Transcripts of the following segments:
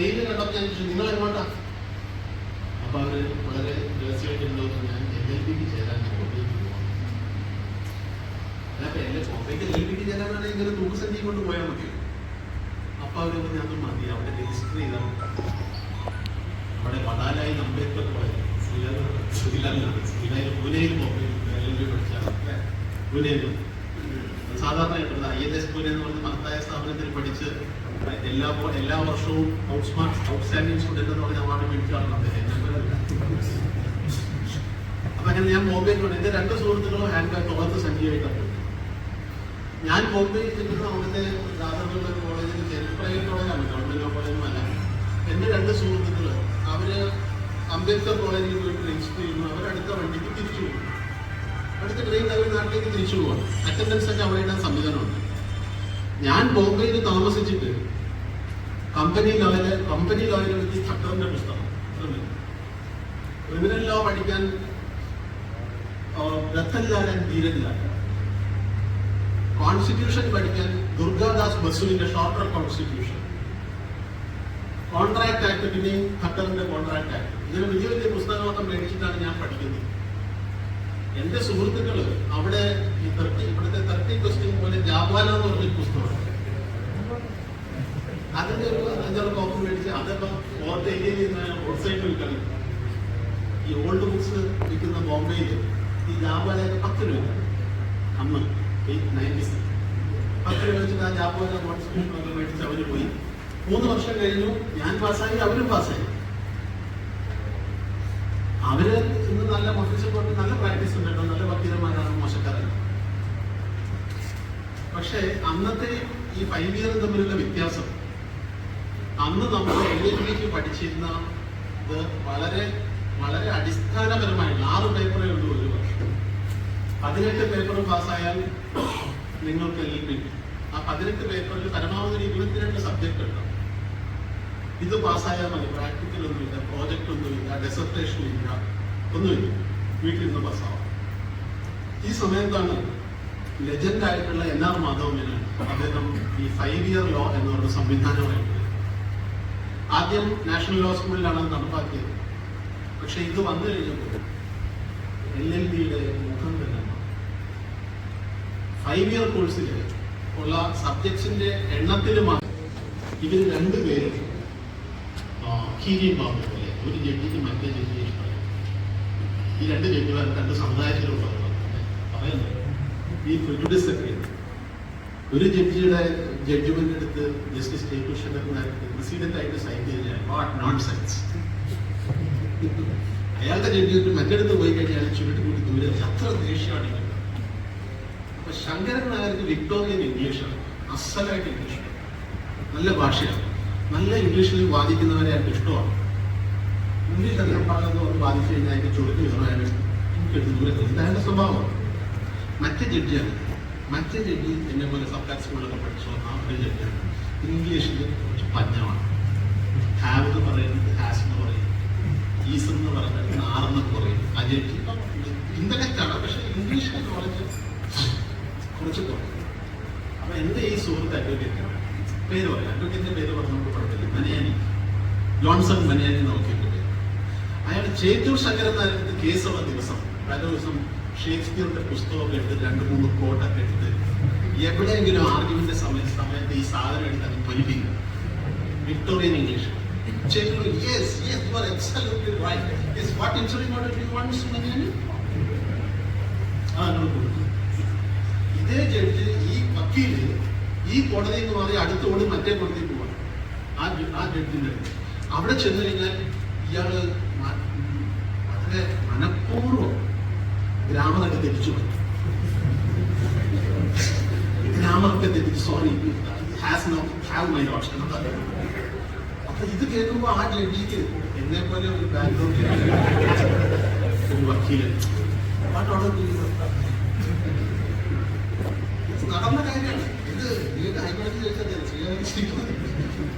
ട്രെയിനിൽ കണ്ടപ്പോൾ ഞാൻ ചോദിച്ചു നിങ്ങൾ എങ്ങോട്ടാ അപ്പൊ അവർ വളരെ രഹസ്യമായിട്ടുണ്ടോ ഞാൻ എൽ എൽ പിക്ക് ചേരാൻ കോട്ടയത്തിൽ പോവാം ചേരാനാണെങ്കിൽ ഇങ്ങനെ തൂക്കുസഞ്ചി കൊണ്ട് പോയാൽ മതി അപ്പൊ അവർ ഞാൻ മതി അവിടെ രജിസ്റ്റർ ചെയ്താൽ മതി." അവിടെ പടാലായി അംബേദ്കർ കോളേജ് ശ്രീലാലാണ് ശ്രീലായിൽ പൂനെയിൽ ഐ എൽ എസ് പൂനെ പറഞ്ഞ മഹത്തായ സ്ഥാപനത്തിൽ പഠിച്ച് എല്ലാ എല്ലാ വർഷവും ഔട്ട്സ്റ്റാൻഡിംഗ് സ്റ്റുഡന്റ് എന്ന് പറഞ്ഞ അവാർഡ് മേടിച്ചാണ് അപ്പൊ അങ്ങനെ ഞാൻ ബോംബെയിൽ പോയി എന്റെ രണ്ട് സുഹൃത്തുക്കളും ഹാൻഡ് ബാഗ് തോർത്ത് സഞ്ചിയായിട്ടാണ് ഞാൻ ബോംബെയിൽ ചെല്ലുന്ന അവിടുത്തെ രാധാകൃഷ്ണ കോളേജിൽ പ്രൈവറ്റ് കോളേജാണ് ഗവൺമെന്റ് കോളേജും അല്ല. എന്റെ രണ്ട് സുഹൃത്തുക്കൾ അവർ അംബേദ്കർ കോളേജിൽ പോയിട്ട് രജിസ്റ്റർ ചെയ്യുന്നു. അവർ അടുത്ത വണ്ടിക്ക് തിരിച്ചു പോകും. അടുത്ത ട്രെയിൻ അവർ നാട്ടിലേക്ക് തിരിച്ചു പോകാം അറ്റൻഡൻസ് ഒക്കെ അവിടെ ഇടാൻ സംവിധാനമുണ്ട്. ഞാൻ ബോംബെയിൽ താമസിച്ചിട്ട് കമ്പനി ലോയിൽ കമ്പനി ലോയിൽ വെച്ച് ചക്രന്റെ പുസ്തകം ക്രിമിനൽ ലോ പഠിക്കാൻ രത്തൻലാൽ ആൻഡ് കോൺസ്റ്റിറ്റ്യൂഷൻ പഠിക്കാൻ ദുർഗാദാസ് ബസുവിന്റെ ഷോർട്ടർ കോൺസ്റ്റിറ്റ്യൂഷൻ കോൺട്രാക്ട് ആക്ട് പിന്നെ ഖത്തറിന്റെ കോൺട്രാക്ട് ആക്ട് ഇങ്ങനെ വലിയ വലിയ പുസ്തകങ്ങളൊക്കെ മേടിച്ചിട്ടാണ് ഞാൻ പഠിക്കുന്നത്. എന്റെ സുഹൃത്തുക്കൾ അവിടെ ഈ തർട്ടി ഇവിടുത്തെ തർട്ടി ക്വസ്റ്റ്യൻ പോലെ ജാപാല എന്ന് പറഞ്ഞൊരു പുസ്തകമാണ് അതിന്റെ ഒരു അഞ്ചാറ് കോപ്പി മേടിച്ച് അതൊക്കെ ഓർത്ത് ഏരിയയിൽ നിന്ന് വിൽക്കണം. ഈ ഓൾഡ് ബുക്സ് വിൽക്കുന്ന ബോംബെയിൽ ഈ ജാപാലയൊക്കെ പത്ത് രൂപ അമ്മ നയന്റീസ് പത്ത് രൂപ വെച്ചിട്ട് ആ കോൺസ്റ്റിറ്റ്യൂഷൻ ഒക്കെ മേടിച്ച് അവർ പോയി. മൂന്ന് വർഷം കഴിഞ്ഞു. ഞാൻ പാസ്സായി അവരും പാസ്സായി. അവർ ഇന്ന് നല്ല പ്രൊഫഷൻ കൊണ്ട് നല്ല പ്രാക്ടീസ് ഉണ്ട് നല്ല വക്കീലന്മാരാണ് മോശക്കാരല്ല പക്ഷേ അന്നത്തെ ഈ ഫൈവ് ഇയർ തമ്മിലുള്ള വ്യത്യാസം അന്ന് നമ്മൾ എൽ എൽ ബിക്ക് പഠിച്ചിരുന്ന ഇത് വളരെ വളരെ അടിസ്ഥാനപരമായിട്ടുള്ള ആറ് പേപ്പറേ ഉള്ളൂ ഒരു വർഷം. പതിനെട്ട് പേപ്പർ പാസ്സായാൽ നിങ്ങൾക്ക് എൽ എൽ ബി ആ പതിനെട്ട് പേപ്പറിൽ പരമാവധി ഒരു ഇരുപത്തിരണ്ട് സബ്ജക്ട് ഉണ്ടാവും ഇത് പാസ്സായാൽ മതി. പ്രാക്ടിക്കൽ ഒന്നുമില്ല പ്രോജക്റ്റ് ഒന്നുമില്ല ഡെസർട്ടേഷൻ ഇല്ല ഒന്നുമില്ല. വീട്ടിൽ നിന്ന് പാസ്സാവാം. ഈ സമയത്താണ് ലെജൻഡ് ആയിട്ടുള്ള എൻ ആർ മാധവന് അദ്ദേഹം ഈ ഫൈവ് ഇയർ ലോ എന്ന് പറഞ്ഞ സംവിധാനമായിട്ട് ആദ്യം നാഷണൽ ലോ സ്കൂളിലാണ് അത് നടപ്പാക്കിയത്. പക്ഷെ ഇത് വന്നു കഴിഞ്ഞപ്പോൾ എൽ എൽ ബിയുടെ മുഖം തന്നെ. ഫൈവ് ഇയർ കോഴ്സിൽ ഉള്ള സബ്ജക്ട്സിന്റെ എണ്ണത്തിലുമാണ് ഇവർ രണ്ടുപേരും കീരിയും ബാബു പോലെ ഒരു ജഡ്ജിക്ക് മറ്റേ ജഡ്ജിയെ ഈ രണ്ട് ജഡ്ജിമാർ രണ്ട് സമുദായത്തിലുള്ളവരാണ്. പറയുന്നത് ഈ പ്രിജുഡിസ് ഒക്കെ ഒരു ജഡ്ജിയുടെ ജഡ്ജ്മെന്റ് എടുത്ത് ജസ്റ്റിസ് കെ കൃഷ്ണൻ പ്രസിഡന്റ് ആയിട്ട് സൈൻ ചെയ്ത് അയാളുടെ ജീവിതത്തിൽ മറ്റെടുത്ത് പോയി കഴിഞ്ഞാൽ ചുരുട്ട് കൂടി ദൂരെ അത്ര ദേഷ്യമാണ്. അപ്പൊ ശങ്കരൻ നായർക്ക് വിക്ടോറിയൻ ഇംഗ്ലീഷാണ് അസലായിട്ട് ഇംഗ്ലീഷ് നല്ല ഭാഷയാണ്. നല്ല ഇംഗ്ലീഷിൽ വാദിക്കുന്നവരെ അയാൾക്ക് ഇഷ്ടമാണ്? ഇംഗ്ലീഷ് പാടുന്ന ഒന്ന് വാദിച്ചു കഴിഞ്ഞാൽ അതിന്റെ ചുരുക്ക് വിവരമായാലും എടുത്ത് ദൂരെ തരും. ഇത് അയാളുടെ സ്വഭാവമാണ് മറ്റേ ജഡ്ജിയാണ് മറ്റേ ജഡ്ജി എന്നെ പോലെ സർക്കാർ സ്കൂളിലൊക്കെ പഠിച്ചു ആ ഒരു ജഡ്ജിയാണ് ഇംഗ്ലീഷിൽ പഞ്ഞമാണ് ഹാവ് എന്ന് പറയുന്നത് ഹാസ് എന്ന് പറയും. ഈസ് എന്ന് പറയുന്നത് നാറെന്ന് പറയും. അജിറ്റി ജഡ്ജി ഇന്റലക്റ്റ് ആണ് പക്ഷെ ഇംഗ്ലീഷ് നോളജ് കുറച്ച് കുറയും അപ്പൊ എന്റെ ഈ സുഹൃത്ത് അഡ്വക്കേറ്റ് പേര് പറയാം. അഡ്വക്കേറ്റിന്റെ പേര് പറഞ്ഞുകൊണ്ട് കുഴപ്പമില്ല. മനിയാനി. ജോൺസൺ മനിയാനി നോക്കിയിട്ട് പേര് അയാൾ ചേറ്റൂർ ശങ്കരൻ നായരത്ത് കേസ് വന്ന ദിവസം പല ദിവസം ഷേക്സ്പിയറിന്റെ പുസ്തകമൊക്കെ എടുത്ത് രണ്ട് മൂന്ന് കോട്ടൊക്കെ എടുത്ത് എവിടെയെങ്കിലും ആർഗ്യുമെന്റ് സമയ സമയത്ത് ഈ സാധനം എടുത്ത് അത് പൊലിപ്പിക്കുക Victorian English Chettur yes, yes you are excellent right yes what insuring order do you want മനിയാനി Ah, no, no. ഇതേ ജഡ്ജ് ഈ വക്കീൽ ഈ കോടതിയിൽ നിന്ന് മാറി അടുത്ത ഓടി മറ്റേ കോടതിയിൽ പോവാണ് ആ ആ ജഡ്ജിന്റെ അടുത്ത്. അവിടെ ചെന്ന് കഴിഞ്ഞാൽ ഇയാൾ വളരെ മനഃപൂർവം ഗ്രാമറൊക്കെ പോയി. ഗ്രാമറൊക്കെ തെറ്റിച്ച് sorry has no have my option അപ്പൊ ഇത് കേൾക്കുമ്പോ ആ ലഡിക്ക് എന്നെ പോലെ ഒരു ബാക്ക്ഗ്രൗണ്ട് വക്കീൽ. നടന്ന കാര്യമാണ്. ഇത്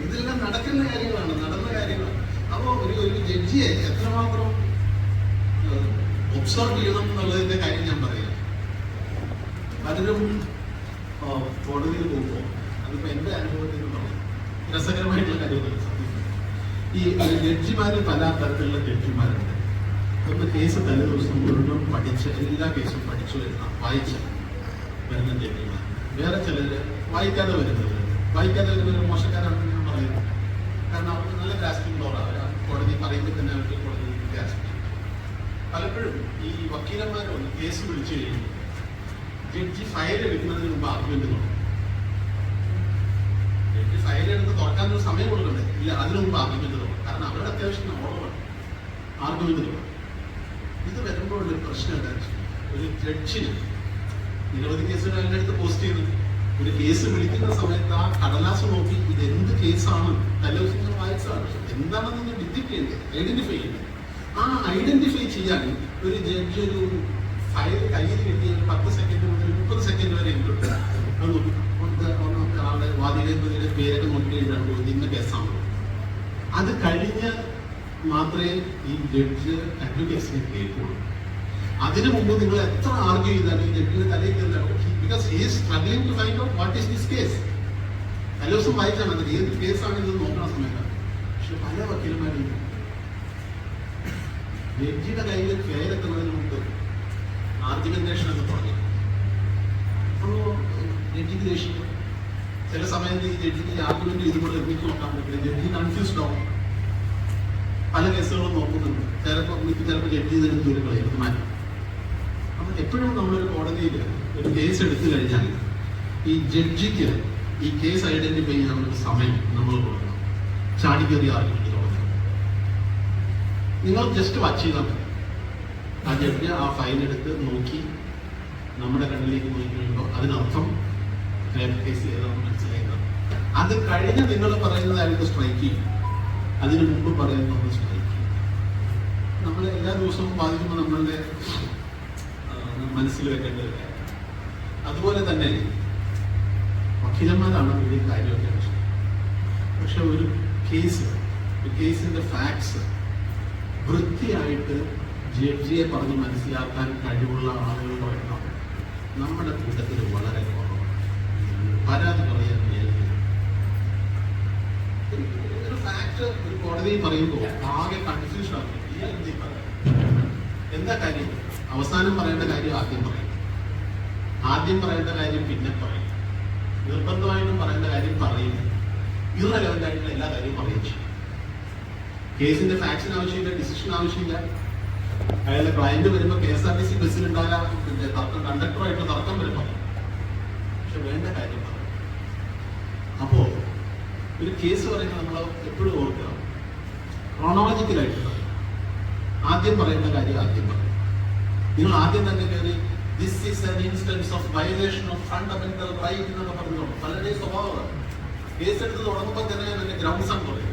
ഇതെല്ലാം നടക്കുന്ന കാര്യങ്ങളാണ് നടന്ന കാര്യങ്ങളാണ്. അപ്പോ ഒരു ഒരു ജഡ്ജിയെ എത്രമാത്രം ഒബ്സർവ് ചെയ്യണം എന്നുള്ളതിന്റെ കാര്യം ഞാൻ പറയാം. പലരും കോടതിയിൽ പോകുമ്പോൾ അതിപ്പോ എന്റെ അനുഭവത്തിൽ രസകരമായിട്ടുള്ള കാര്യമൊന്നും ഈ ജഡ്ജിമാര് പല തരത്തിലുള്ള ജഡ്ജിമാരുണ്ട്. ഒന്ന് കേസ് തലേ ദിവസം മുഴുവൻ പഠിച്ച് എല്ലാ കേസും പഠിച്ചു വരുന്ന വായിച്ച് വരുന്ന ജഡ്ജിമാർ വേറെ ചിലര് വായിക്കാതെ വരുന്നത് വായിക്കാതെ വരുന്നവർ മോശക്കാരാണെന്ന് ഞാൻ പറയുന്നു. കാരണം അവർക്ക് നല്ല ഗ്രാസ്പിംഗ് പവർ അവർ കോടതി പറയുമ്പോൾ തന്നെ അവർക്ക് കോടതി ഗ്രാസ്പിംഗ് പലപ്പോഴും ഈ വക്കീലന്മാർ കേസ് വിളിച്ചു കഴിയുമ്പോൾ ജഡ്ജി ഫയൽ എടുക്കുന്നതിന് മുമ്പ് ആർഗ്യുമെന്റ് തുടങ്ങും ജഡ്ജി ഫയൽ എടുത്ത് തുറക്കാനൊരു സമയം കൊടുക്കണ്ടേ? ഇല്ല അതിനു മുമ്പ് ആർഗ്യുമെന്റ് തുടങ്ങും കാരണം അവരുടെ അത്യാവശ്യം ഓർമ്മ ആർഗ്യുമെന്റ് തുടങ്ങും ഇത് വരുമ്പോൾ ഒരു പ്രശ്നം എന്താണെന്ന് ഒരു ജഡ്ജിന് നിരവധി കേസുകൾ അതിന്റെ അടുത്ത് പോസ്റ്റ് ചെയ്തു ഒരു കേസ് വിളിക്കുന്ന സമയത്ത് ആ കടലാസ് നോക്കി ഇത് എന്ത് കേസാണ് തലേ വായിച്ചതാണ് എന്താണെന്ന് ഡിറ്റക്ട് ഐഡന്റിഫൈ ചെയ്യേണ്ടത് ആ ഐഡന്റിഫൈ ചെയ്യാൻ ഒരു ജഡ്ജി ഒരു ഫയൽ കയ്യിൽ കിട്ടിയ ഒരു പത്ത് സെക്കൻഡ് മുതൽ മുപ്പത് സെക്കൻഡ് വരെ ഉണ്ട്. അത് നോക്കി. ആളുടെ പേരൊക്കെ നോക്കി കഴിഞ്ഞാൽ ഇന്ന് കേസാണ്. അത് കഴിഞ്ഞ് മാത്രമേ ഈ ജഡ്ജ് അഡ്വക്കേറ്റ്സിനെ കേൾക്കുള്ളൂ. അതിനു മുമ്പ് നിങ്ങൾ എത്ര ആർഗ്യൂ ചെയ്താലും ജഡ്ജിന്റെ തലയിൽ out what is this case തലേ ദിവസം വായിച്ചാൽ മതി. ഏത് കേസാണ് ഇത് നോക്കുന്ന സമയത്ത് പക്ഷെ പല വക്കീലന്മാരും ജഡ്ജിയുടെ കയ്യിൽ കയറെത്തുന്നതിന് മുമ്പ് ആർഗ്യുമെന്റേഷൻ എന്ന് പറഞ്ഞു അപ്പോൾ ജഡ്ജിക്ക് ദേഷ്യം ചില സമയത്ത് ഈ ജഡ്ജിക്ക് ആർഗ്യുമെന്റ് ഇതുപോലെ ഒരുമിച്ച് നോക്കാൻ പറ്റില്ല. ജഡ്ജി കൺഫ്യൂസ്ഡ് ആവും. പല കേസുകളും നോക്കുന്നുണ്ട്. ചിലപ്പോൾ ഇപ്പം ചിലപ്പോൾ ജഡ്ജി തന്നെ ദൂരം കളയും മാറ്റി. അപ്പം എപ്പോഴും നമ്മളൊരു കോടതിയിൽ ഒരു കേസ് എടുത്തു കഴിഞ്ഞാൽ ഈ ജഡ്ജിക്ക് ഈ കേസ് ഐഡന്റിഫൈ ചെയ്യാനുള്ള സമയം നമ്മൾ കൊടുക്കണം. ചാടിക്കേറി ആർഗ്യുമെന്റ് തുടങ്ങണം നിങ്ങൾ ജസ്റ്റ് വാച്ച് ചെയ്താൽ മതി. ആ ജഡ്ജി ആ ഫയൽ എടുത്ത് നോക്കി. നമ്മുടെ കണ്ണിലേക്ക് നോക്കി കഴിയുമ്പോൾ അതിനർത്ഥം കേസ് മനസ്സിലാക്കുന്നത് അത് കഴിഞ്ഞ് നിങ്ങൾ പറയുന്നതായിരിക്കും സ്ട്രൈക്ക് ചെയ്യും അതിനു മുമ്പ് പറയുന്നത് സ്ട്രൈക്ക് ചെയ്യും നമ്മൾ എല്ലാ ദിവസവും ബാധിക്കുമ്പോൾ നമ്മളുടെ മനസ്സിൽ വെക്കേണ്ട ഒരു കാര്യം. അതുപോലെ തന്നെ വക്കീലന്മാരാണ് വലിയ കാര്യമൊക്കെ പക്ഷെ ഒരു കേസ് കേസിന്റെ ഫാക്ട്സ് വൃത്തിയായിട്ട് ജഡ്ജിയെ പറഞ്ഞ് മനസ്സിലാക്കാൻ കഴിവുള്ള ആളുകളുടെ എണ്ണം നമ്മുടെ കൂട്ടത്തിൽ വളരെ കുറവാണ്. പരാതി പറയാൻ ഒരു കോടതി പറയുമ്പോൾ ആകെ കൺഫ്യൂഷൻ ആണ്. എന്തീ കാര്യം? അവസാനം പറയേണ്ട കാര്യം ആദ്യം പറയും ആദ്യം പറയേണ്ട കാര്യം പിന്നെ പറയും നിർബന്ധമായിട്ടും പറയേണ്ട കാര്യം പറയും ഇറലവന്റ് ആയിട്ടുള്ള എല്ലാ കാര്യവും പറയും കേസിന്റെ ഫാക്ഷൻ ആവശ്യമില്ല ഡിസിഷൻ ആവശ്യമില്ല. അയാളുടെ ക്ലയന്റ് വരുമ്പോൾ K S R T C പിന്നെ തർക്കം കണ്ടക്ടറുമായിട്ട് തർക്കം വരുമ്പോൾ പക്ഷെ വേണ്ട കാര്യം പറയും അപ്പോ ഒരു കേസ് പറയുന്നത് നമ്മൾ എപ്പോഴും ഓർക്കുക. ക്രോണോളജിക്കലായിട്ട് പറയും ആദ്യം പറയുന്ന കാര്യം ആദ്യം പറയും നിങ്ങൾ ആദ്യം തന്നെ കയറി this is an instance of violation of fundamental right എന്നൊക്കെ പറഞ്ഞോളൂ പലരുടെയും സ്വഭാവമാണ്. കേസ് എടുത്ത് തുടങ്ങുമ്പോൾ തന്നെ എന്റെ ഗ്രൗണ്ട്സ് ആണ് പറയും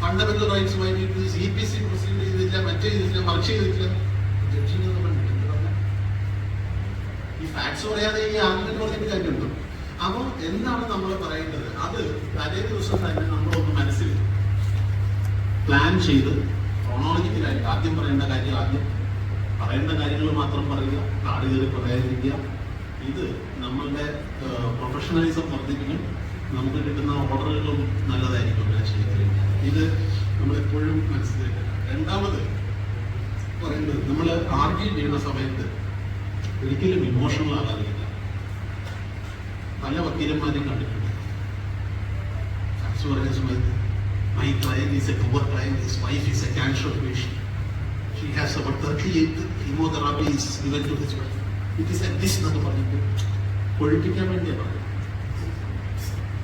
ഫണ്ടമെന്റൽ റൈറ്റ്സ് വൈകിട്ട് സി പി സി പ്രൊസീഡ് ചെയ്തില്ല മറ്റേ ചെയ്തില്ല മറിച്ച് നമ്മൾ എന്ത് ഈ ഫാക്ട്സ് പറയാതെ ഈ ആർഗ്യുമെന്റ് പറഞ്ഞിട്ട് കാര്യമുണ്ടോ? അപ്പോൾ എന്താണ് നമ്മൾ പറയേണ്ടത്? അത് തലേ ദിവസം തന്നെ നമ്മളൊന്ന് മനസ്സിൽ പ്ലാൻ ചെയ്ത് ക്രോണോളജിക്കലായിട്ട് ആദ്യം പറയേണ്ട കാര്യം ആദ്യം പറയേണ്ട കാര്യങ്ങൾ മാത്രം പറയുക കാട് കയറി പറയാതിരിക്കുക. ഇത് നമ്മളുടെ പ്രൊഫഷണലിസം വർദ്ധിപ്പിക്കും. നമുക്ക് കിട്ടുന്ന ഓർഡറുകളും നല്ലതായിരിക്കും അങ്ങനെ ചെയ്ത് ഇത് നമ്മൾ എപ്പോഴും മനസ്സിലാക്കുക രണ്ടാമത് പറയുന്നത് നമ്മൾ ആർഗ്യൂ ചെയ്യുന്ന സമയത്ത് ഒരിക്കലും ഇമോഷണൽ ആകാതിരിക്കുക. പല വക്കീലന്മാരെയും കണ്ടിട്ടുണ്ട്. ഫാക്സ് പറയുന്ന സമയത്ത് my client is a poor client his wife is a cancer patient she has over thirty eight chemotherapy is even to his wife it is a this എന്നൊക്കെ പറഞ്ഞിട്ട് കൊഴിപ്പിക്കാൻ വേണ്ടിയാണ് പറയുന്നത്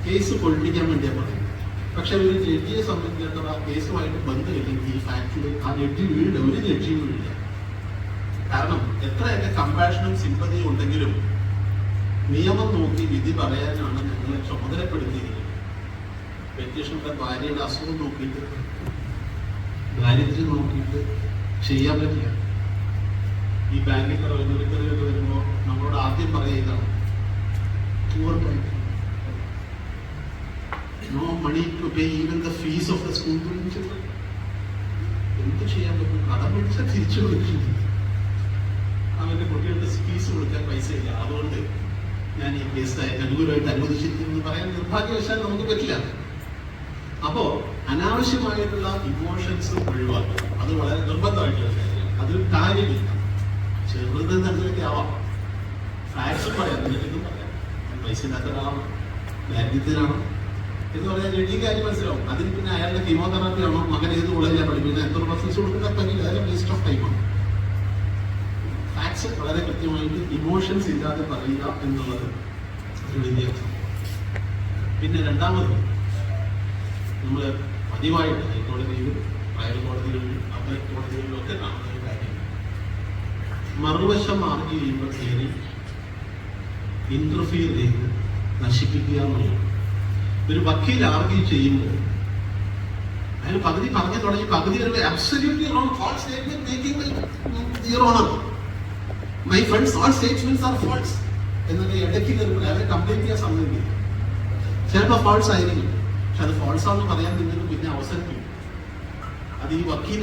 കേസ് കൊഴിപ്പിക്കാൻ വേണ്ടിയാണ് പറയുന്നത് പക്ഷെ ഒരു ജഡ്ജിയെ സംബന്ധിച്ചിടത്തോളം ആ കേസുമായിട്ട് ബന്ധമില്ലെങ്കിൽ ഈ ഫാക്ടിൽ ആ ജഡ്ജി വീഴില്ല ഒരു ജഡ്ജിയും വീഴില്ല കാരണം എത്രയൊക്കെ കമ്പാഷനും സിമ്പതിയും ഉണ്ടെങ്കിലും നിയമം നോക്കി വിധി പറയാനാണ് ഞങ്ങളെ ചുമതലപ്പെടുത്തിയിരിക്കുന്നത്. പെറ്റീഷന്റെ ഭാര്യയുടെ അസുഖം നോക്കിയിട്ട് ദാരിദ്ര്യം നോക്കിയിട്ട് ചെയ്യാൻ പറ്റില്ല. ഈ ബാങ്കിൽ കടവെന്നൊരുക്കറിയൊക്കെ വരുമ്പോൾ നമ്മളോട് ആദ്യം poor no money to pay even the fees of the school എന്ത് ചെയ്യാൻ പറ്റും? കടം പിടിച്ചാൽ തിരിച്ചു കൊടുക്കില്ല അവന്റെ കുട്ടികളുടെ ഫീസ് കൊടുക്കാൻ പൈസ ഇല്ല അതുകൊണ്ട് ഞാൻ ഈ കേസ് അനുകൂലമായിട്ട് അനുവദിച്ചിരിക്കുന്നു പറയാൻ നിർഭാഗ്യവശാൽ നമുക്ക് പറ്റില്ല. അപ്പോ അനാവശ്യമായിട്ടുള്ള ഇമോഷൻസ് ഒഴിവാക്കുക. അത് വളരെ നിർബന്ധമായിട്ടുള്ള കാര്യമാണ്. അതിൽ കാര്യമില്ല. ചെറുത് എന്തെങ്കിലുമൊക്കെ ആവാം. ഫാക്ട്സും പറയാം. പറയാം. പൈസ ഇല്ലാത്ത ഒരാളാണ് എന്ന് പറഞ്ഞാൽ ജഡ്ജി കാര്യം മനസ്സിലാവും. അതിന് പിന്നെ അയാളുടെ കീമോതെറാപ്പി ആണോ? മകൻ ഏത് കോളേജിലാണ് പഠിപ്പിക്കുന്നത്? എത്ര പെർസെൻസ് കൊടുക്കുന്ന പറ്റില്ല വേസ്റ്റ് ഓഫ് ടൈമാണ് വളരെ കൃത്യമായിട്ട് ഇമോഷൻസ് ഇല്ലാതെ പറയുക എന്നുള്ളത് ഒരു വലിയ പിന്നെ രണ്ടാമത് നമ്മൾ പതിവായിട്ട് ഹൈക്കോടതിയിലും ട്രയൽ കോടതികളിലും അപ്പീൽ കോടതികളിലും ഒക്കെ കാണുന്ന ഒരു കാര്യം. മറുവശം ആർഗ്യ ചെയ്യുമ്പോൾ കയറി ഇന്റർഫിയർ ചെയ്ത് നശിപ്പിക്കുക എന്നുള്ളത്. ഒരു വക്കീൽ ആർഗ്യൂ ചെയ്യുമ്പോൾ അയാൾ പകുതി പറഞ്ഞു തുടങ്ങി പകുതി absolutely wrong false statement making your honour my friends all statements are false എന്നിട്ട് ഇടയ്ക്ക് കയറുമ്പോൾ അവരെ കംപ്ലീറ്റ് ചെയ്യാൻ സമ്മതിക്കില്ല ചിലപ്പോൾ ഫാൾസ് ആയിരിക്കും. പക്ഷെ അത് ഫാൾസ് ആണെന്ന് പറയാൻ നിങ്ങൾക്ക് പിന്നെ അവസരം കിട്ടും അത് ഈ വക്കീൽ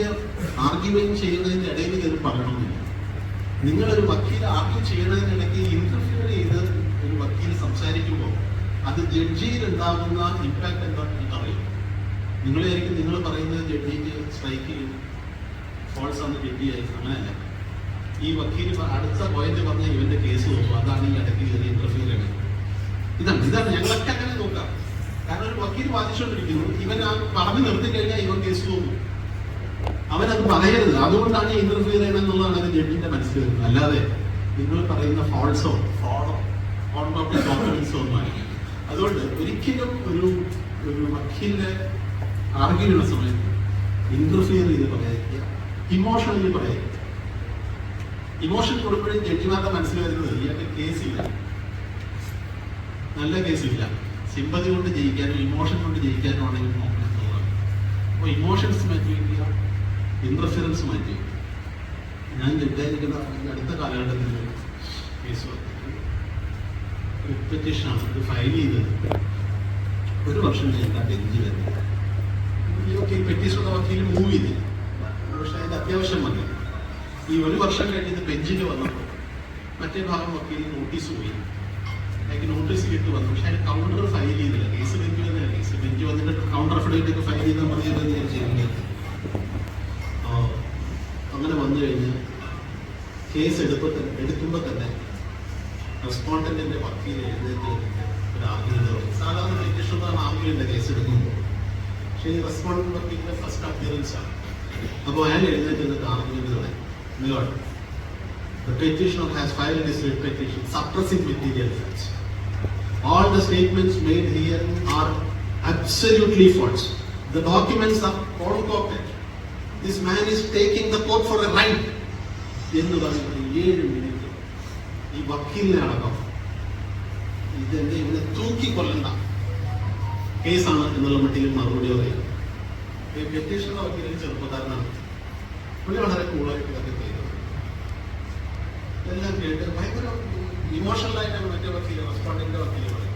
ആർഗ്യുമെന്റ് ചെയ്യുന്നതിന്റെ ഇടയിൽ കയറി പറയണമെന്നില്ല നിങ്ങളൊരു വക്കീൽ ആർഗ്യൂ ചെയ്യുന്നതിനിടയ്ക്ക് ഇന്റർഫിയർ ചെയ്ത് ഒരു വക്കീൽ സംസാരിക്കുമ്പോൾ അത് ജഡ്ജിയിൽ ഉണ്ടാകുന്ന ഇമ്പാക്ട് എന്താണെന്ന് അറിയും നിങ്ങളായിരിക്കും നിങ്ങൾ പറയുന്നത് ജഡ്ജിക്ക് സ്ട്രൈക്ക് ചെയ്യും. ഫോൾസ് ആണ് ജഡ്ജി ആയിരിക്കും. അങ്ങനെയല്ല. ഈ വക്കീൽ അടുത്ത പോയിന്റ് പറഞ്ഞ ഇവന്റെ കേസ് നോക്കും. അതാണ് ഈ ഇടയ്ക്ക് കയറി ഇതാണ് ഇതാണ്. ഞങ്ങളൊക്കെ അങ്ങനെ നോക്കാം. കാരണം ഒരു വക്കീൽ വാദിച്ചുകൊണ്ടിരിക്കുന്നു ഇവൻ ആ പറഞ്ഞു നിർത്തി കഴിഞ്ഞാൽ ഇവൻ കേസ് പോകും അവനത് പറയരുത്. അതുകൊണ്ടാണ് ഇന്റർഫ്യൂ ചെയ്യണമെന്നുള്ളതാണ് അത് ജഡ്ജിന്റെ മനസ്സിൽ വരുന്നത് അല്ലാതെ നിങ്ങൾ പറയുന്ന ഫോൾസോ ഫോളോ ഓൺ ഡോക്യുമെന്റ്സോ ഒന്നും ആയിരിക്കും അതുകൊണ്ട് ഒരിക്കലും ഒരു ഒരു വക്കീലിനെ ആർഗ്യമുള്ള സമയത്ത് ഇന്റർഫിയർ ചെയ്ത് പറയാതിരിക്കുക. ഇമോഷണലി പറയാതിരിക്കുക. ഇമോഷൻ കൊടുക്കുമ്പോഴും ജഡ്ജിമാരുടെ മനസ്സിൽ വരുന്നത് ഇയാൾക്ക് കേസില്ല നല്ല കേസില്ല സിമ്പതി കൊണ്ട് ജയിക്കാനും ഇമോഷൻ കൊണ്ട് ജയിക്കാനും ആണെങ്കിൽ നോക്കണം എന്നുള്ളതാണ്. അപ്പോൾ ഇമോഷൻസ് മാറ്റി വയ്ക്കുക ഇന്റർഫിയറൻസ് മാറ്റി വയ്ക്കുക ഞാൻ ജഡ്ജായിരിക്കുന്ന അടുത്ത കാലഘട്ടത്തിൽ ഒരു കേസ് പെറ്റീഷനാണ് ഇത് ഫയൽ ചെയ്തത്. ഒരു വർഷം കഴിഞ്ഞാൽ ബെഞ്ച് വരുന്നത് ഈ പെറ്റീഷൻ വക്കീൽ മൂവ് ചെയ്തില്ല. പക്ഷെ അതിന്റെ അത്യാവശ്യം വന്നു. ഈ ഒരു വർഷം കഴിഞ്ഞിട്ട് ബെഞ്ചിൽ വന്നപ്പോൾ മറ്റേ ഭാഗം വക്കീൽ നോട്ടീസ് പോയി. എനിക്ക് നോട്ടീസ് കിട്ടി വന്നു. പക്ഷെ അതിന് കൗണ്ടർ ഫയൽ ചെയ്തില്ല. കേസ് ബെഞ്ച് വന്നില്ല കേസ് ബെഞ്ച് വന്നിട്ട് കൗണ്ടർ അഫിഡവിറ്റ് ഒക്കെ ഫയൽ ചെയ്താൽ മതി എന്ന് ഞാൻ ചെയ്യുന്നത് അങ്ങനെ വന്നു കഴിഞ്ഞ് കേസ് തന്നെ എടുക്കുമ്പോൾ തന്നെ റെസ്പോണ്ടന്റിന്റെ വക്കീൽ എഴുന്നേറ്റ് ഒരു ആഗ്രഹം സാധാരണ പെറ്റീഷനാണ് ആർഗ്യുമെന്റ് കേസ് എടുക്കുമ്പോൾ. പക്ഷേ ഈ റെസ്പോണ്ടന്റ് വക്കീലിന്റെ ഫസ്റ്റ് അപ്പോൾ അയാൾ എഴുന്നേറ്റ് നിന്നിട്ട് argument പറയും നിങ്ങളോട് The petitioner has filed his writ petition suppressing material facts. All the statements made here are absolutely false. The documents are photocoped. This man is taking the court for a ride. എന്ന് പറഞ്ഞിട്ട് ഏഴ് minute ഈ വക്കീലിനെ അടക്കം ഇതെന്റെ ഇവനെ തൂക്കി കൊല്ലണ്ട കേസാണ് എന്നുള്ള മട്ടിൽ മറുപടി പറയും ഈ പെറ്റീഷണർ വക്കീലിൽ ചെറുപ്പക്കാരനാണ് പുള്ളി വളരെ കൂളായിട്ട് ഇതൊക്കെ ചെയ്തത് എല്ലാം കേട്ട് ഭയങ്കര ഇമോഷണൽ ആയിട്ടാണ് മറ്റേ വക്കീൽ റെസ്പോണ്ടിന്റെ വക്കീൽ പറയുന്നത്.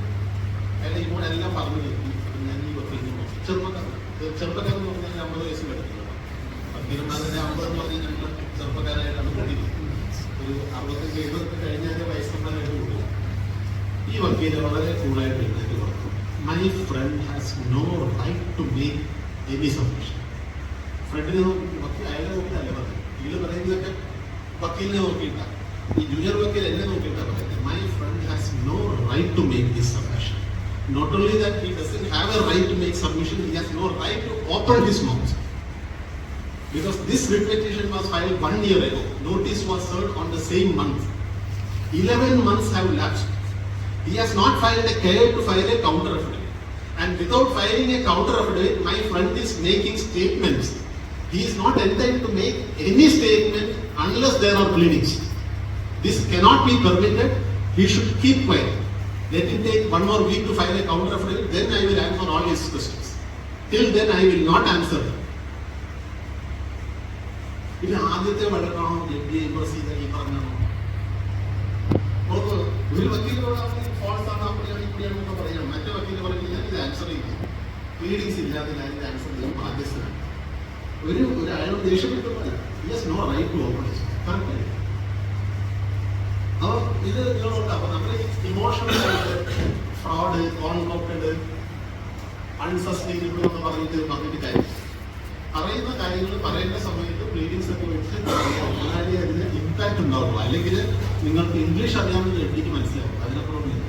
അയാൾ ഇമോഷൻ എല്ലാം പറഞ്ഞു നിർത്തി ഞാൻ ഈ വക്കീലിന് നോക്കി. ചെറുപ്പക്കാരൻ ചെറുപ്പക്കാരൻ എന്ന് പറഞ്ഞാൽ അമ്പത് വയസ്സ് കിടക്കുന്നത് അമ്പത് എന്ന് പറഞ്ഞാൽ ഞങ്ങൾ ചെറുപ്പക്കാരായിട്ടാണ് കൂട്ടിയത് ഒരു അറുപത്തഞ്ച് എഴുപത്തി കഴിഞ്ഞാൽ വയസ്സന്മാരായിട്ട് കൂടും ഈ വക്കീൽ വളരെ കൂളായിട്ട് എഴുന്നേറ്റ് പറഞ്ഞു my friend has no right to make any submission ഫ്രണ്ടിന് അയാളെ നോക്കിയതല്ല പറഞ്ഞു ഇതിൽ പറയുന്നതൊക്കെ വക്കീലിനെ നോക്കിയിട്ടാണ് ഈ ജൂനിയർ വക്കീൽ എന്നെ നോക്കിയിട്ടാണ് പറയുന്നത് my friend has no right to make this submission not only that he doesn't have a right to make submission he has no right to open his mouth because this writ petition was filed one year ago. Notice was served on the same month. 11 months have lapsed. He has not filed a care to file a counter affidavit. And without filing a counter affidavit, my friend is making statements. He is not entitled to make any statement unless there are pleadings. This cannot be permitted. He should keep quiet. Let him take one more week to file a counter affidavit. Then I will answer all his questions. Till then, I will not answer them. ഇത് ആദ്യത്തെ വഴക്കാണോ judge Praseetha ഈ പറഞ്ഞാണോ നോക്ക് ഒരു വക്കീലിനോട് false ആണ് അപ്പടിയാണ് ഇപ്പടിയാണ് എന്നൊക്കെ പറയാം മറ്റേ വക്കീൽ പറയുന്നത് ഞാൻ ഇത് ആൻസർ ചെയ്യും പ്ലീഡിങ്സ് ഇല്ലാതെ ഞാൻ ഇത് ആൻസർ ചെയ്യാൻ ബാധ്യസ്ഥനാണ് ഒരു ഒരു അയാൾ yes no right to open correct അപ്പോൾ ഇത് നിങ്ങളുണ്ട് അപ്പോൾ നമ്മൾ ഇമോഷണൽ ആയിട്ട് ഫ്രോഡ് കോൺകോപ്റ്റഡ് അൺസസ്റ്റൈനബിൾ എന്ന് പറഞ്ഞിട്ട് വന്നിട്ട് കാര്യം. പറയുന്ന കാര്യങ്ങൾ പറയുന്ന സമയത്ത് പ്ലീഡിങ്സ് ഒക്കെ വെച്ച് അതിന് ഇമ്പാക്ട് ഉണ്ടാവുള്ളൂ അല്ലെങ്കിൽ നിങ്ങൾക്ക് ഇംഗ്ലീഷ് അറിയാമെന്ന് എനിക്ക് മനസ്സിലാവും. അതിനപ്പുറം ഇല്ല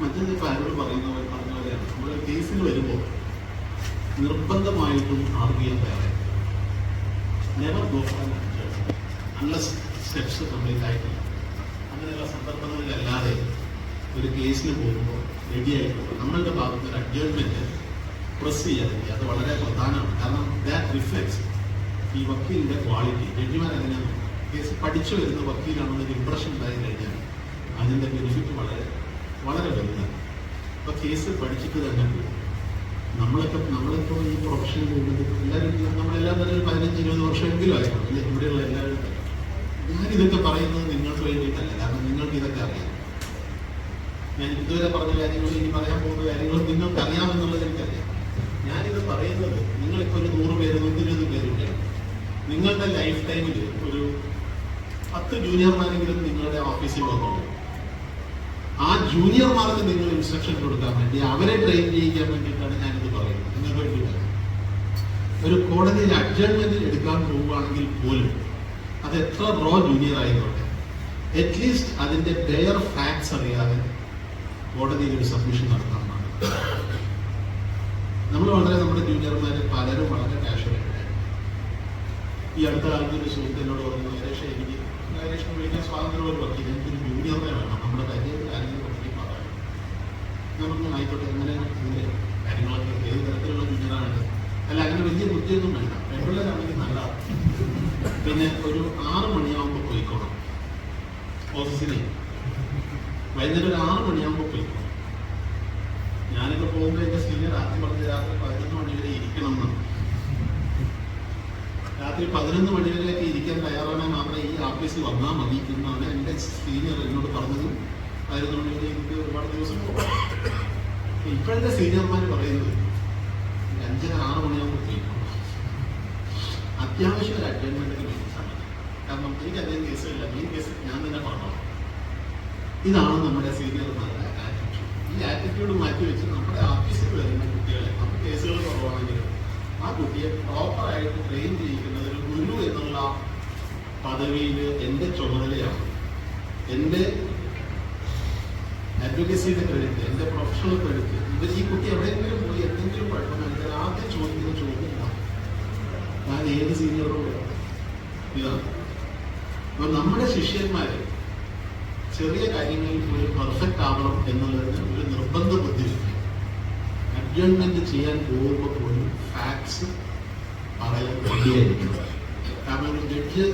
മറ്റൊരു കാര്യങ്ങൾ പറയുന്നവർ പറഞ്ഞ പോലെയാണ് നമ്മൾ കേസിൽ വരുമ്പോൾ നിർബന്ധമായിട്ടും ആർഗ്യം തയ്യാറായി. നെവർ സ്റ്റെപ്സ് കംപ്ലീറ്റ് ആയിട്ടില്ല. അങ്ങനെയുള്ള സന്ദർഭങ്ങളിലല്ലാതെ ഒരു കേസിന് പോകുമ്പോൾ റെഡി ആയിട്ടുണ്ട് നമ്മളുടെ ഭാഗത്ത് ഒരു അഡ്ജസ്റ്റ്മെന്റ് പ്രസ് ചെയ്യാതിരിക്കുക. അത് വളരെ പ്രധാനമാണ്. കാരണം ദാറ്റ് റിഫ്ലക്ട്സ് ഈ വക്കീലിന്റെ ക്വാളിറ്റി ജഡ്ജിമാർ എങ്ങനെയാണ്? കേസ് പഠിച്ചു വരുന്ന വക്കീലാണെന്നൊരു ഇമ്പ്രഷൻ ഉണ്ടായി കഴിഞ്ഞാൽ അതിന്റെ ബെനിഫിറ്റ് വളരെ വളരെ വലുതാണ്. അപ്പൊ കേസ് പഠിച്ചിട്ട് തന്നെ പോകും നമ്മളൊക്കെ നമ്മളിപ്പോൾ ഈ പ്രൊഫഷൻ ചെയ്യുന്നത് എല്ലാവരും നമ്മളെല്ലാം തന്നെ ഒരു പതിനഞ്ച് ഇരുപത് വർഷമെങ്കിലും ആയിരുന്നു അല്ലെ? ഇവിടെയുള്ള എല്ലാവരും ഞാനിതൊക്കെ പറയുന്നത് നിങ്ങൾക്ക് വേണ്ടിയിട്ടല്ല. കാരണം നിങ്ങൾക്ക് ഇതൊക്കെ അറിയാം. ഞാൻ ഇതുവരെ പറഞ്ഞ കാര്യങ്ങൾ ഇനി പറയാൻ പോകുന്ന കാര്യങ്ങൾ നിങ്ങൾക്ക് അറിയാമെന്നുള്ളത് എനിക്കറിയാം. ഞാനിത് പറയുന്നത് നിങ്ങളിപ്പോൾ ഒരു നൂറ് പേര് നൂറ്റി ഇരുപത് പേരുണ്ട് നിങ്ങളുടെ ലൈഫ് ടൈമിൽ ഒരു പത്ത് ജൂനിയർമാരെങ്കിലും നിങ്ങളുടെ ഓഫീസിൽ വന്നുള്ളൂ ആ ജൂനിയർമാർക്ക് നിങ്ങൾ ഇൻസ്ട്രക്ഷൻ കൊടുക്കാൻ വേണ്ടി അവരെ ട്രെയിൻ ചെയ്യിക്കാൻ വേണ്ടിയിട്ടാണ് ഞാനിത് പറയുന്നത്. നിങ്ങൾക്ക് വേണ്ടിയിട്ടല്ല ഒരു കോടതിയിൽ അഡ്ജസ്റ്റ്മെന്റിൽ എടുക്കാൻ പോവുകയാണെങ്കിൽ പോലും അത് എത്ര റോ ജൂനിയർ ആയിക്കോട്ടെ. അറ്റ്ലീസ്റ്റ് അതിന്റെ ബെയർ ഫാക്ട്സ് അറിയാതെ കോടതിയിൽ ഒരു സബ്മിഷൻ നടത്താൻ നമ്മൾ വളരെ നമ്മുടെ ജൂനിയർമാർ പലരും വളരെ കാഷ്വലായിട്ട് ഈ അടുത്ത കാലത്ത് ഒരു സുഹൃത്തിനോട് പറഞ്ഞു ഏകദേശം എനിക്ക് നരേഷിന് വിളിക്കാൻ സ്വാതന്ത്ര്യമുള്ള വക്കീൽ എനിക്കൊരു ജൂനിയറിനെ വേണം. നമ്മുടെ കരിയർ കാര്യങ്ങളെ പറ്റി പറയാൻ പറഞ്ഞു ആയിക്കോട്ടെ അങ്ങനെ ഇതിന്റെ കാര്യങ്ങളൊക്കെ ഏത് തരത്തിലുള്ള ജൂനിയറാണ് അല്ല അങ്ങനെ വലിയ ബുദ്ധിയൊന്നും വേണ്ട. പെൺപിള്ളേരാണെങ്കിൽ നല്ലതാണ്. പിന്നെ ഒരു ആറ് മണിയാവുമ്പോൾ പോയിക്കോണം. ഓഫീസിന് വൈകുന്നേരം ഒരു ആറ് മണിയാകുമ്പോൾ പോയിക്കോണം. ഞാനൊക്കെ പോകുമ്പോൾ എന്റെ സീനിയർ രാത്രി പറഞ്ഞ രാത്രി പതിനൊന്ന് മണി വരെ ഇരിക്കണം എന്ന് രാത്രി പതിനൊന്ന് മണി വരെയൊക്കെ ഇരിക്കാൻ തയ്യാറാണെങ്കിൽ മാത്രമേ ഈ ആഫീസിൽ വന്നാൽ മതി. എന്നാണ് എന്റെ സീനിയർ എന്നോട് പറഞ്ഞതും പതിനൊന്ന് മണി വരെ എനിക്ക് ഒരുപാട് ദിവസം പോകാം ഇപ്പോഴത്തെ സീനിയർമാർ പറയുന്നത് അഞ്ചര ആറ് മണിയാകുമ്പോൾ തീരുമാനം അത്യാവശ്യം ഒരു സമയം കാരണം എനിക്ക് അദ്ദേഹം കേസില്ല മെയിൻ കേസ് ഞാൻ തന്നെ പറഞ്ഞു ഇതാണ് നമ്മുടെ സീനിയർമാരുടെ ആറ്റിറ്റ്യൂഡ് ഈ ആറ്റിറ്റ്യൂഡ് മാറ്റി വെച്ച് നമ്മുടെ ഓഫീസിൽ വരുന്ന കുട്ടികളെ നമുക്ക് കേസുകൾ കുറവാണെങ്കിലും ആ കുട്ടിയെ പ്രോപ്പറായിട്ട് ട്രെയിൻ ചെയ്യിക്കുന്നത് ഒരു ഗുരു എന്നുള്ള പദവിയിൽ എന്റെ ചുമതലയാണ്. എന്റെ അഡ്വക്കസിയുടെ കഴുത്ത് എന്റെ പ്രൊഫഷണൽ കഴുത്ത് ഇവർ ഈ കുട്ടി എവിടെയെങ്കിലും പോയി എന്തെങ്കിലും കുഴപ്പമില്ല ആദ്യം ചോദിക്കുന്ന ചോദ്യം. ഞാൻ ഏത് സീനിയറോട് ഇതാണ് നമ്മുടെ ശിഷ്യന്മാര് ചെറിയ കാര്യങ്ങളിൽ പോലും പെർഫെക്റ്റ് ആവണം എന്നുള്ളതിന് ഒരു നിർബന്ധ ബുദ്ധി അഡ്ജസ്റ്റ്മെന്റ് ചെയ്യാൻ പോകുമ്പോൾ പോലും ഫാക്ട്സ് പറയാൻ റെഡിയായിരിക്കും കാരണം ഒരു ജഡ്ജ്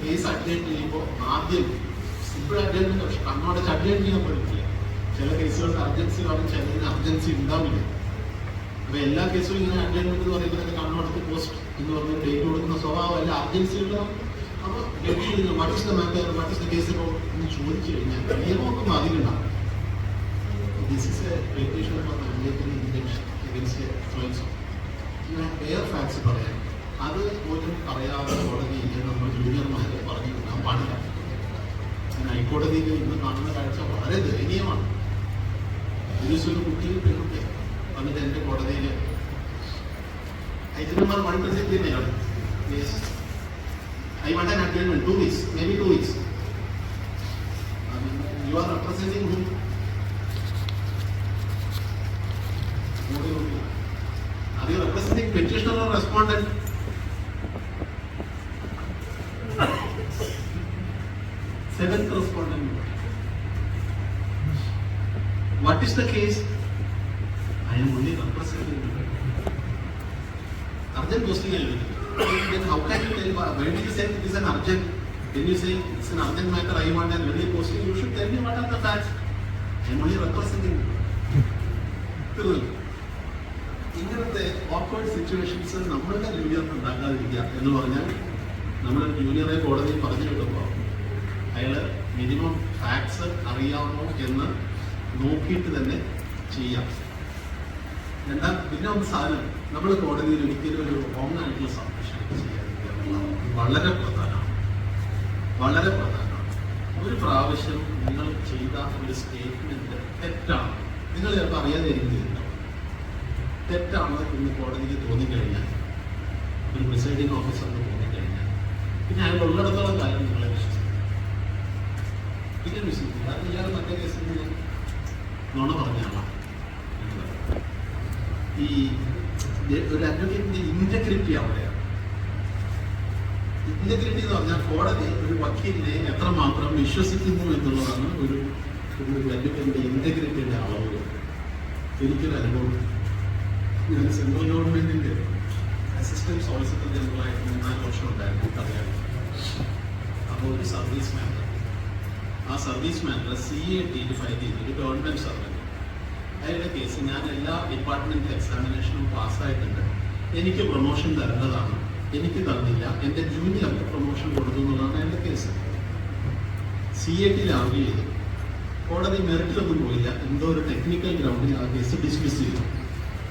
കേസ് അഡ്ജസ്റ്റ് ചെയ്യുമ്പോൾ ആദ്യം സിമ്പിൾ അഡ്ജസ്റ്റ്മെന്റ് പക്ഷെ കണ്ണോടച്ച് അഡ്ജസ്റ്റ് ചെയ്യാൻ പറ്റില്ല ചില കേസുകളുടെ അർജൻസി കാണും ചിലതിന് അർജൻസി ഉണ്ടാവില്ല. അപ്പൊ എല്ലാ കേസും ഇങ്ങനെ അഡ്ജസ്റ്റ്മെന്റ് എന്ന് പറയുന്നത് കണ്ണോടത്ത് പോസ്റ്റ് എന്ന് പറഞ്ഞ ഡേറ്റ് കൊടുക്കുന്ന സ്വഭാവമല്ല അർജൻസി ഉണ്ടാവും അപ്പൊ what is matter what is case എന്ന് ചോദിച്ചു കഴിഞ്ഞാൽ നിയമമൊക്കെ. ഇങ്ങനെ വേറെ ഫാക്ട്സ് പറയാം. അത് പോലും പറയാതെ കോടതിയിൽ നമ്മൾ ജൂനിയർമാരെ പറഞ്ഞു വിടാൻ പാടില്ല ഹൈക്കോടതിയിൽ ഇന്ന് കാണുന്ന കാഴ്ച വളരെ ദയനീയമാണ്. ഒരു ഒരു കുട്ടി പെൺകുട്ടി വന്നിട്ട് എന്റെ കോടതിയിൽ ഐറ്റന്മാർ വൺ പെർസെന്റ് തന്നെയാണ് I want an adjustment two weeks may be two weeks you are representing hmm Are you representing petitioner is the case? I am only representing. Urgent posting Then how can you tell, when you say it is an urgent, then you say it's an urgent matter, I want an early posting, you should tell me what are the facts. I am only representing. ഇങ്ങനത്തെ awkward situations നമ്മളുടെ ജൂനിയറിന് ഉണ്ടാക്കാതിരിക്കുക എന്ന് പറഞ്ഞാൽ നമ്മുടെ ജൂനിയറെ കോടതിയിൽ പറഞ്ഞു വിടുമ്പോൾ അയാൾ മിനിമം ഫാക്ട്സ് അറിയാമോ എന്ന് നോക്കിയിട്ട് തന്നെ ചെയ്യാം. എന്നാൽ പിന്നെ ഒന്ന് സാധനം നമ്മൾ കോടതിയിൽ ഒരിക്കലും ഒരു റോങ് ആയിട്ടുള്ള സബ്മിഷൻ ചെയ്യാതിരിക്കുക വളരെ പ്രധാനമാണ്. വളരെ പ്രധാനമാണ്. ഒരു പ്രാവശ്യം നിങ്ങൾ ചെയ്ത ഒരു സ്റ്റേറ്റ്മെന്റ് തെറ്റാണ്. നിങ്ങൾ ചിലപ്പോൾ അറിയാതെ ചെയ്തിട്ടുണ്ടാവും തെറ്റാണ് എന്ന് കോടതിക്ക് തോന്നിക്കഴിഞ്ഞാൽ ഒരു പ്രിസൈഡിംഗ് ഓഫീസറിന് തോന്നിക്കഴിഞ്ഞാൽ പിന്നെ അയാൾ ഉള്ളിടത്തോളം കാര്യം നിങ്ങളെ വിശ്വസിക്കും. പിന്നെ വിശ്വസിക്കും. കാരണം ഇയാൾ മറ്റേ കേസിൽ നുണ പറഞ്ഞാണ്? ഈ ഒരു അഡ്വക്കേറ്റിന്റെ ഇന്റഗ്രിറ്റി അവിടെയാണ് ഇന്റഗ്രിറ്റി എന്ന് പറഞ്ഞാൽ കോടതി ഒരു വക്കീലിനെ എത്രമാത്രം വിശ്വസിക്കുന്നു എന്നുള്ളതാണ് ഒരു ഒരു അഡ്വക്കേറ്റിന്റെ ഇന്റഗ്രിറ്റിയുടെ അളവ്. എനിക്കൊരു അനുഭവം. ഞാൻ സെൻട്രൽ ഗവൺമെന്റിന്റെ അസിസ്റ്റന്റ് സോളിസിറ്റർ ജനറൽ ആയിട്ട് മൂന്നാൽ വർഷം ഉണ്ടായിരുന്നു അറിയാം അപ്പോൾ ഒരു സർവീസ് മാറ്റർ ആ സർവീസ് മാനേജർ സി എ ടിയിൽ ഫയൽ ചെയ്തൊരു ഗവൺമെന്റ് സർവന്റ് അയാളുടെ കേസ് ഞാൻ എല്ലാ ഡിപ്പാർട്ട്മെന്റ് എക്സാമിനേഷനും പാസ്സായിട്ടുണ്ട് എനിക്ക് പ്രൊമോഷൻ തരേണ്ടതാണ്. എനിക്ക് തന്നില്ല. എന്റെ ജൂനിയർക്ക് പ്രൊമോഷൻ കൊടുത്തു എന്നുള്ളതാണ് അയാളുടെ കേസ് സി എ ടിയിൽ ആർഗ്യൂ ചെയ്തു. കോടതി മെറിറ്റിലൊന്നും പോയില്ല. എന്തോ ഒരു ടെക്നിക്കൽ ഗ്രൗണ്ടിൽ ആ കേസ് ഡിസ്മിസ് ചെയ്തു.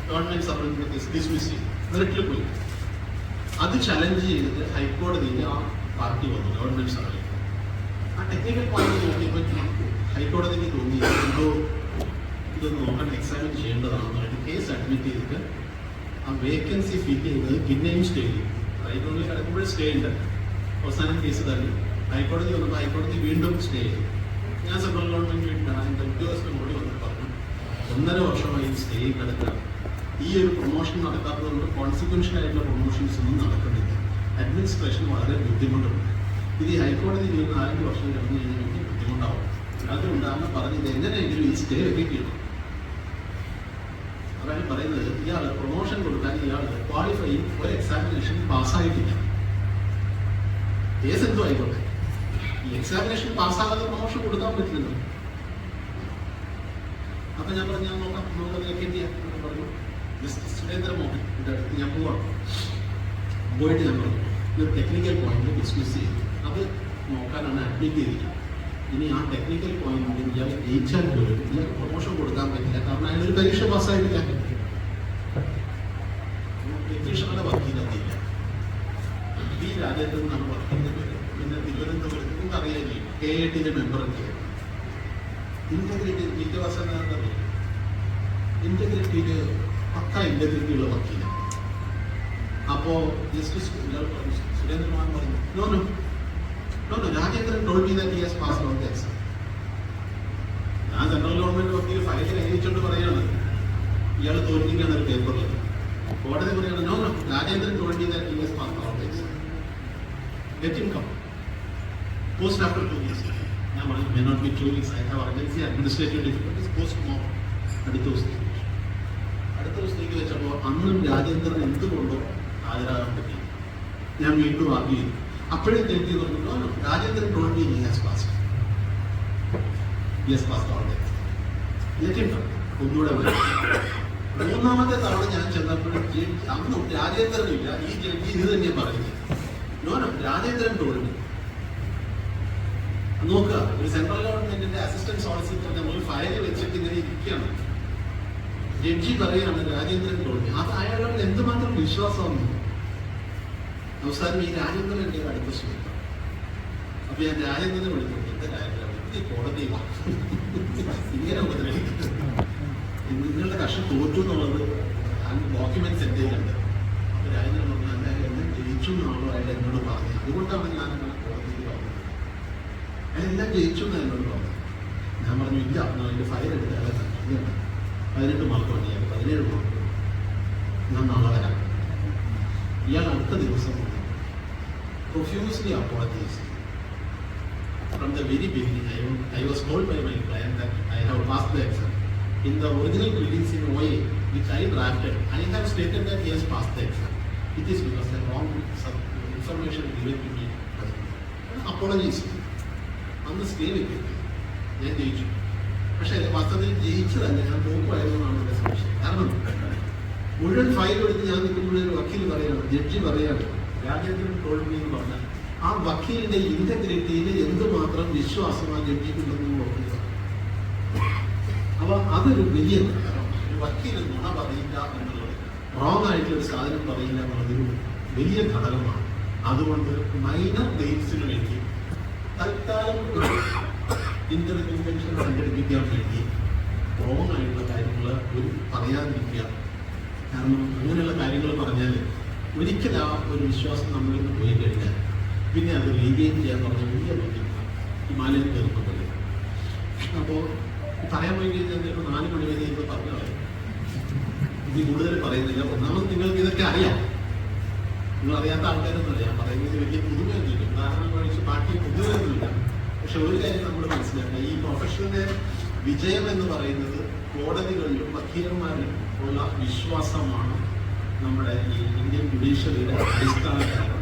ഗവൺമെന്റ് സർവന്റിന്റെ കേസ് ഡിസ്മിസ് ചെയ്തു. മെറിറ്റിൽ പോയി. അത് ചലഞ്ച് ചെയ്തിട്ട് ഹൈക്കോടതിയിൽ ആ പാർട്ടി വന്നു ഗവൺമെന്റ് സർവന്റ് ആ ടെക്നിക്കൽ പോയിന്റ് നോക്കിയപ്പോൾ ഹൈക്കോടതിക്ക് തോന്നി എന്തോ ഇതൊന്ന് നോക്കാൻ എക്സാമിൻ ചെയ്യേണ്ടതാണെന്ന് പറഞ്ഞിട്ട് കേസ് അഡ്മിറ്റ് ചെയ്തിട്ട് ആ വേക്കൻസി ഫിൽ ചെയ്തത് പിന്നെയും സ്റ്റേ ചെയ്യും ഹൈക്കോടതി കിടക്കുമ്പോഴും സ്റ്റേ ഉണ്ട് അവസാനം കേസ് തള്ളി ഹൈക്കോടതി വന്നപ്പോൾ ഹൈക്കോടതി വീണ്ടും സ്റ്റേ ചെയ്തു ഞാൻ സെൻട്രൽ ഗവൺമെന്റ് വീട്ടിലാണ് എന്റെ ഉദ്യോഗസ്ഥൻ കൂടി വന്ന് പറഞ്ഞു ഒന്നര വർഷമായി സ്റ്റേ കിടക്കുക ഈ ഒരു പ്രൊമോഷൻ നടക്കാത്തതുകൊണ്ട് കോൺസിക്വൻഷ്യൽ ആയിട്ടുള്ള പ്രൊമോഷൻസ് ഒന്നും നടക്കുന്നില്ല അഡ്മിനിസ്ട്രേഷൻ വളരെ ബുദ്ധിമുട്ടുണ്ട് ഇത് ഹൈക്കോടതി ജീവിതം നാലഞ്ച് വർഷം കിടന്നു കഴിഞ്ഞാൽ എനിക്ക് ബുദ്ധിമുട്ടാവും. അതുകൊണ്ടാണ് പറഞ്ഞത് എങ്ങനെയെങ്കിലും ഈ സ്റ്റേ ചെയ്യണം. അതാണ് പറയുന്നത് ഇയാൾ പ്രൊമോഷൻ കൊടുക്കാൻ ഇയാൾ ക്വാളിഫൈ ഒരു എക്സാമിനേഷൻ പാസ്സായിട്ടില്ല. കേസ് എന്തോ ആയിക്കോട്ടെ. ഈ എക്സാമിനേഷൻ പാസ്സാകാതെ പ്രൊമോഷൻ കൊടുക്കാൻ പറ്റില്ലല്ലോ. അപ്പൊ ഞാൻ പറഞ്ഞു ഞാൻ നോക്കാം നോക്കുന്നതിലേക്ക് എന്ത് ചെയ്യാം? പറഞ്ഞു. ജസ്റ്റിസ് സുരേന്ദ്ര മോഹൻ എന്റെ അടുത്ത് ഞാൻ പോവാം പോയിട്ട് ഞാൻ പറഞ്ഞു ഇതൊരു ടെക്നിക്കൽ പോയിന്റ് ഡിസ്മിസ് ചെയ്തു അത് നോക്കാനാണ് അഡ്മിറ്റ് ചെയ്തിരിക്കുന്നത് ഇനി ആ ടെക്നിക്കൽ പോയിന്റ് ഇയാൾ ജയിച്ചാൽ പോലും ഇയാൾക്ക് പ്രൊമോഷൻ കൊടുക്കാൻ പറ്റില്ല. കാരണം അയാൾ ഒരു പരീക്ഷ പാസ്സായിട്ടില്ല ബ്രിട്ടീഷുകളുടെ വക്കീലെത്തിയില്ല പി രാജേന്ദ്രൻ എന്നാണ് വക്കീലിന്റെ പേര് പിന്നെ തിരുവനന്തപുരത്ത് നിങ്ങൾക്ക് അറിയാമല്ലോ കെ എ ടിന്റെ മെമ്പർ ഇന്റഗ്രിറ്റി വിദ്യാഭ്യാസം ഇന്റഗ്രിറ്റിയിൽ പക്ക ഇന്റഗ്രിറ്റി ഉള്ള വക്കീലാണ് അപ്പോ ജസ്റ്റിസ് സുരേന്ദ്രമാൻ പറഞ്ഞു no no no, Rajendran told me that he has passed on the exam. ഞാൻ സെൻട്രൽ ഗവൺമെന്റ് വക്കീൽ ഫയൽ എഴുതിച്ചുകൊണ്ട് പറയാണ്. ഇയാൾ തോൽപ്പിക്കാണ് ഒരു പേപ്പറിൽ കോടതി പറയാണ് no no Rajendran has passed on exam come post after to ഞാൻ പറഞ്ഞു may be two weeks urgency administrative difficulties post മോ അടുത്ത ദിവസത്തേക്ക് അടുത്ത ദിവസത്തേക്ക് വെച്ചപ്പോൾ അന്നും രാജേന്ദ്രൻ എന്തുകൊണ്ടോ ഹാജരാകാൻ പറ്റി ഞാൻ വീണ്ടും ആർഗ്യ ചെയ്തു. അപ്പോഴേ തെറ്റി പറഞ്ഞു "No, no, Rajendran told me has passed he has ഒന്നുകൂടെ മൂന്നാമത്തെ തവണ ഞാൻ ചെന്നപ്പോഴും ജഡ്ജി അന്നും രാജേന്ദ്രനില്ല ഈ ജഡ്ജി ഇത് തന്നെ പറയുന്നത്. നോനോ രാജേന്ദ്രൻ ടോൾഡ് നോക്കുക ഒരു സെൻട്രൽ ഗവൺമെന്റിന്റെ അസിസ്റ്റന്റ് സോളിസിറ്റർ നമ്മൾ ഫയൽ വെച്ചിട്ട് ഇങ്ങനെ ഇരിക്കുകയാണ്. ജഡ്ജി പറയാണ് രാജേന്ദ്രൻ ടോൾഡ് അത് അയാളുടെ എന്തുമാത്രം വിശ്വാസമാണ്? അവസാനം ഈ രാജേന്ദ്രൻ എന്റെ അടുത്ത ശ്രമിക്കും അപ്പൊ ഞാൻ രാജേന്ദ്രനെ വിളിക്കുന്നു. എന്റെ രാജേന്ദ്രൻ കോടതി. ഇങ്ങനെ ഉപദ്രവിക്കുന്നത് നിങ്ങളുടെ കഷ്ടം തോറ്റു എന്നുള്ളത് ഡോക്യുമെന്റ്സ് എന്റെ കയ്യിലുണ്ട്. അപ്പൊ രാജേന്ദ്രൻ പറഞ്ഞു അല്ല എന്നെ ജയിച്ചു എന്നാണല്ലോ അയാൾ എന്നോട് പറഞ്ഞത്? അതുകൊണ്ടാണ് ഞാൻ അങ്ങനെ കോടതിയിൽ പറഞ്ഞത് അയാളെല്ലാം ജയിച്ചു എന്നാണ് എന്നോട് പറഞ്ഞത്. ഞാൻ പറഞ്ഞു ഇല്ല എന്റെ അതിന്റെ ഫയൽ എടുത്ത് അയാളെ കണ്ടില്ല പതിനെട്ട് മാർക്കുണ്ട് ഞാൻ പതിനേഴ് മാർക്ക് ഞാൻ നാളെ വരാം. ഇയാൾ അടുത്ത ദിവസം Profusely apologise from the very beginning, I, wa- I was told by my client that I have passed the exam. In the original pleadings in OA, which I drafted, I have stated that he has passed the exam. It is because the wrong some information given to me. Apologise അന്ന് stay വെക്കില്ല ഞാൻ ജയിച്ചു പക്ഷേ വാസ്തവത്തിൽ ജയിച്ചതല്ല ഞാൻ തോക്കുമായിരുന്നാണ് എൻ്റെ സംശയം കാരണം മുഴുവൻ ഫയൽ എടുത്ത് ഞാൻ നിൽക്കുമ്പോൾ ഒരു വക്കീൽ പറയാണ് ജഡ്ജി പറയാണ് രാജേന്ദ്രൻ തോൽവി എന്ന് പറഞ്ഞാൽ ആ വക്കീലിന്റെ ഇന്റഗ്രിറ്റിയിൽ എന്തുമാത്രം വിശ്വാസം ആ ജഡ്ജിക്കുണ്ടെന്ന് പറഞ്ഞു അപ്പൊ അതൊരു വലിയ ഘടകമാണ് വക്കീൽ നുണ പറയില്ല എന്നുള്ളത് റോങ് ഒരു സാധനം പറയില്ല എന്നുള്ളതൊരു വലിയ ഘടകമാണ്. അതുകൊണ്ട് മൈനർ ഡേറ്റ്സിന് വേണ്ടി തൽക്കാലം ഒരു സംഘടിപ്പിക്കാൻ വേണ്ടി റോങ് ആയിട്ടുള്ള കാര്യങ്ങൾ ഒരു പറയാതിരിക്കുക. കാരണം അങ്ങനെയുള്ള കാര്യങ്ങൾ പറഞ്ഞാൽ ഒരിക്കലും ആ ഒരു വിശ്വാസം നമ്മളിൽ നിന്ന് പോയി കഴിഞ്ഞാൽ പിന്നെ അത് റീഗെയിൻ ചെയ്യാൻ പറഞ്ഞ വലിയ ബുദ്ധിമുട്ടാണ് ഹിമാലയൻ കയറുന്നത് അപ്പോൾ പറയാൻ പോയി കഴിഞ്ഞാൽ ഇപ്പോൾ നാല് മണി വരെ ഇപ്പോൾ പറഞ്ഞു ഇത് കൂടുതൽ പറയുന്നില്ല. ഒന്നാമത് നിങ്ങൾക്ക് ഇതൊക്കെ അറിയാം. നിങ്ങൾ അറിയാത്ത ആൾക്കാരൊന്നും അറിയാം. പറയുന്നത് വലിയ പുതുമയൊന്നുമില്ല ഉദാഹരണം കഴിച്ച് പാർട്ടി പുതുമയൊന്നുമില്ല പക്ഷെ ഒരു കാര്യം നമ്മൾ മനസ്സിലാക്കുക. ഈ പ്രൊഫഷണലിന്റെ വിജയം എന്ന് പറയുന്നത് കോടതികളിലും വക്കീലന്മാരിലും ഉള്ള വിശ്വാസമാണ് നമ്മുടെ ഈ ഇന്ത്യൻ ജുഡീഷ്യറിയുടെ അടിസ്ഥാന കാര്യം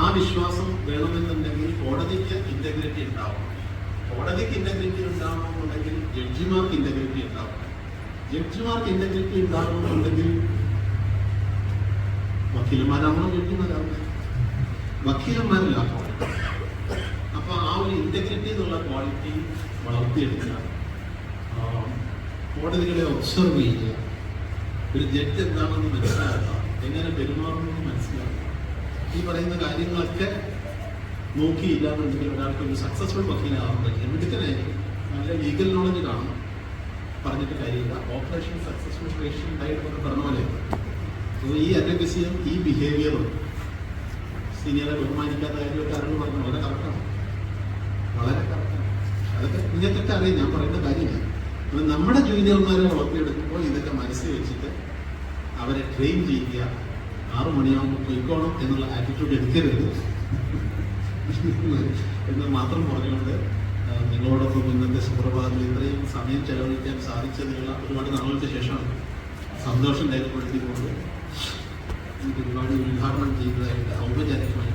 ആ വിശ്വാസം വേണമെന്നുണ്ടെങ്കിൽ കോടതിക്ക് ഇന്റഗ്രിറ്റി ഉണ്ടാവണം. കോടതിക്ക് ഇന്റഗ്രിറ്റി ഉണ്ടാവണമെന്നുണ്ടെങ്കിൽ ജഡ്ജിമാർക്ക് ഇന്റഗ്രിറ്റി ഉണ്ടാവണം. ജഡ്ജിമാർക്ക് ഇന്റഗ്രിറ്റി ഉണ്ടാവണമെന്നുണ്ടെങ്കിൽ വക്കീലന്മാരാണോ ജഡ്ജിമാരാവണം. വക്കീലന്മാരിലാക്കണം അപ്പൊ ആ ഒരു ഇന്റഗ്രിറ്റി എന്നുള്ള ക്വാളിറ്റി വളർത്തിയെടുക്കുക. കോടതികളെ ഒബ്സർവ് ചെയ്യുക. ഒരു ജഡ്ജ് എന്താണെന്ന് മനസ്സിലാക്കാം എങ്ങനെ പെരുമാറുമെന്ന് മനസ്സിലാക്കാം ഈ പറയുന്ന കാര്യങ്ങളൊക്കെ നോക്കിയില്ലാന്നുണ്ടെങ്കിൽ ഒരാൾക്ക് ഒരു സക്സസ്ഫുൾ വക്കീലാകാൻ പറ്റില്ല. മിടുക്കനായിരിക്കും നല്ല ലീഗൽ നോളജ് കാണും പറഞ്ഞിട്ട് കാര്യമില്ല. ഓപ്പറേഷൻ സക്സസ്ഫുൾ പേഷ്യന്റ് ആയിട്ടൊക്കെ പറഞ്ഞ പോലെ അപ്പോൾ ഈ അഡ്വക്കസിയും ഈ ബിഹേവിയറും സീനിയറെ ബഹുമാനിക്കാത്ത കാര്യമൊക്കെ അറിവ് പറഞ്ഞു വളരെ കറക്റ്റാണ് വളരെ കറക്റ്റാണ് അതൊക്കെ നിങ്ങൾക്കൊക്കെ അറിയാം. ഞാൻ പറയുന്ന കാര്യമില്ല. നമ്മുടെ ജൂനിയർമാരെ വളർത്തിയെടുക്കുമ്പോൾ ഇതൊക്കെ മനസ്സിൽ വെച്ചിട്ട് അവരെ ട്രെയിൻ ചെയ്യുക. ആറു മണിയാകുമ്പോൾ പൊയ്ക്കോണം എന്നുള്ള ആറ്റിറ്റ്യൂഡ് എടുക്കരുത്. എന്ന് മാത്രം പറഞ്ഞുകൊണ്ട് നിങ്ങളോടൊപ്പം ഇന്നത്തെ സുപ്രഭാതത്തിൽ ഇത്രയും സമയം ചെലവഴിക്കാൻ സാധിച്ചതിനുള്ള ഒരുപാട് നാളുകൾക്ക് ശേഷമാണ് സന്തോഷം രേഖപ്പെടുത്തിക്കൊണ്ട് ഈ പരിപാടി ഉദ്ഘാടനം ചെയ്തതായിട്ട് ഔപചാരികമായി